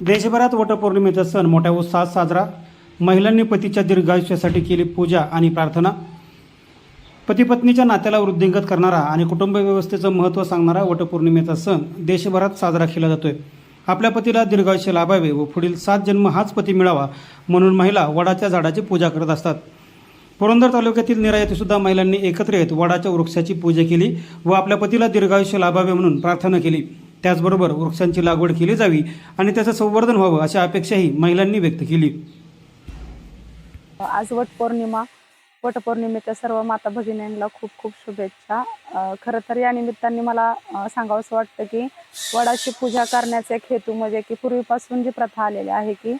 देशभरात वटपौर्णिमेचा सण मोठ्या उत्साहात साजरा. महिलांनी पतीच्या दीर्घायुष्यासाठी केली पूजा आणि प्रार्थना. पतीपत्नीच्या नात्याला वृद्धिंगत करणारा आणि कुटुंब व्यवस्थेचं महत्त्व सांगणारा वटपौर्णिमेचा सण देशभरात साजरा केला जातोय. आपल्या पतीला दीर्घायुष्य लाभावे व पुढील सात जन्म हाच पती मिळावा म्हणून महिला वडाच्या झाडाची पूजा करत असतात. पुरंदर तालुक्यातील निरा येथेसुद्धा महिलांनी एकत्र येत वडाच्या वृक्षाची पूजा केली व आपल्या पतीला दीर्घायुष्य लाभावे म्हणून प्रार्थना केली. त्याचबरोबर वृक्षांची लागवड केली जावी आणि त्याचं संवर्धन व्हावं अशी अपेक्षाही महिलांनी व्यक्त केली. आज वटपौर्णिमा वटपौर्णिमेच्या सर्व माता भगिनींना खूप खूप शुभेच्छा. खरं तर या निमित्ताने मला सांगावंसं वाटतं की वडाची पूजा करण्याचा एक हेतू म्हणजे की पूर्वीपासून जी प्रथा आलेली आहे की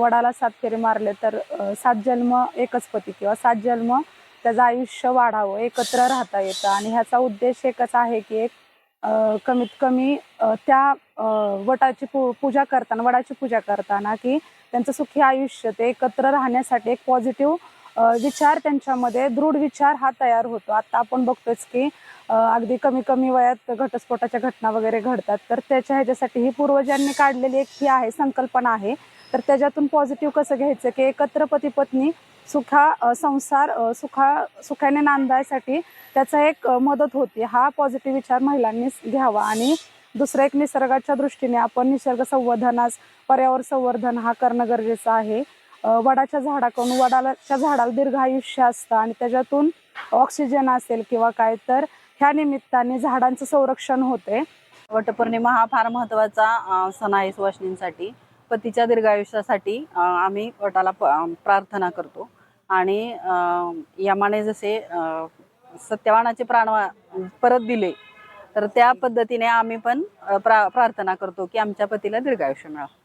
वडाला सात फेरे मारले तर सात जन्म एकच पती किंवा सात जन्म त्याचं आयुष्य वाढावं एकत्र राहता येतं. आणि ह्याचा उद्देश एकच आहे की एक कमीत कमी त्या वटाची पू पूजा करताना वडाची पूजा करताना की त्यांचं सुखी आयुष्य ते एकत्र राहण्यासाठी एक पॉझिटिव्ह विचार त्यांच्यामध्ये दृढ विचार हा तयार होतो. आता आपण बघतोच की अगदी कमी कमी वयात घटस्फोटाच्या घटना वगैरे घडतात. तर त्याच्या ह्याच्यासाठी ही पूर्वजांनी काढलेली एक ही आहे संकल्पना आहे. तर त्याच्यातून पॉझिटिव्ह कसं घ्यायचं की एकत्र पती पत्नी सुखा संसार सुखा सुखाने नांदायसाठी त्याचा एक मदत होती. हा पॉझिटिव्ह विचार महिलांनी घ्यावा आणि दुसरं एक निसर्गाच्या दृष्टीने आपण निसर्ग संवर्धनास पर्यावरण संवर्धन हा करणं गरजेचं आहे. वडाच्या झाडाकडून वडाच्या झाडाला दीर्घ आयुष्य असतं आणि त्याच्यातून ऑक्सिजन असेल किंवा काय तर ह्या निमित्ताने झाडांचं संरक्षण होते. वटपौर्णिमा हा फार महत्त्वाचा सण आहे सुवासिनींसाठी. पतीच्या दीर्घायुष्यासाठी आम्ही वटाला प्रार्थना करतो. आणि यमाने जसे सत्यवानाचे प्राण परत दिले तर त्या पद्धतीने आम्ही पण प्रा प्रार्थना करतो की आमच्या पतीला दीर्घायुष्य मिळावं.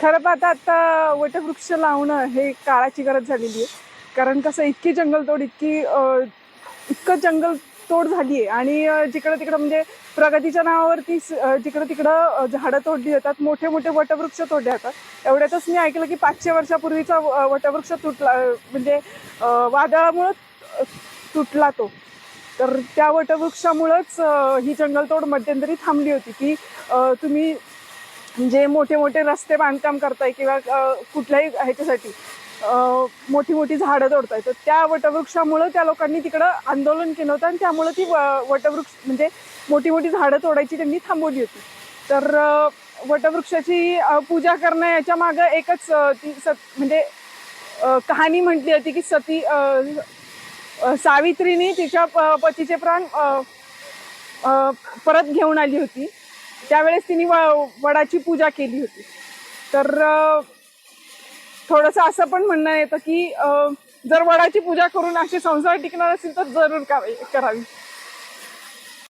खरं पाहता आता वटवृक्ष लावणं हे काळाची गरज झालेली आहे. कारण कसं इतकी जंगलतोड इतकी इतकं जंगल तोड झाली आहे. आणि जिकडं तिकडं म्हणजे प्रगतीच्या नावावरती जिकडं तिकडं झाडं तोडली जातात मोठे मोठे वटवृक्ष तोडले जातात. एवढ्यातच मी ऐकलं की पाचशे वर्षापूर्वीचा व- वटवृक्ष तुटला म्हणजे वादळामुळं तुटला तो. तर त्या वटवृक्षामुळंच ही जंगलतोड मध्यंतरी थांबली होती की तुम्ही जे मोठे मोठे रस्ते बांधकाम करताय किंवा कुठल्याही ह्याच्यासाठी मोठी मोठी झाडं तोडताय. तर त्या वटवृक्षामुळं त्या लोकांनी तिकडं आंदोलन केलं होतं आणि त्यामुळं ती व- वटवृक्ष म्हणजे मोठी मोठी झाडं तोडायची त्यांनी थांबवली होती. तर वटवृक्षाची पूजा करणं याच्या मागं एकच ती सत म्हणजे कहाणी म्हटली होती की सती सावित्रीने तिच्या प- पतीचे प्राण परत घेऊन आली होती. त्यावेळेस तिने व- वडाची पूजा केली होती. तर थोडंसं असं पण म्हणणं येतं की जर वडाची पूजा करून असे संसार टिकणार असेल तर जरूर करावी करावी.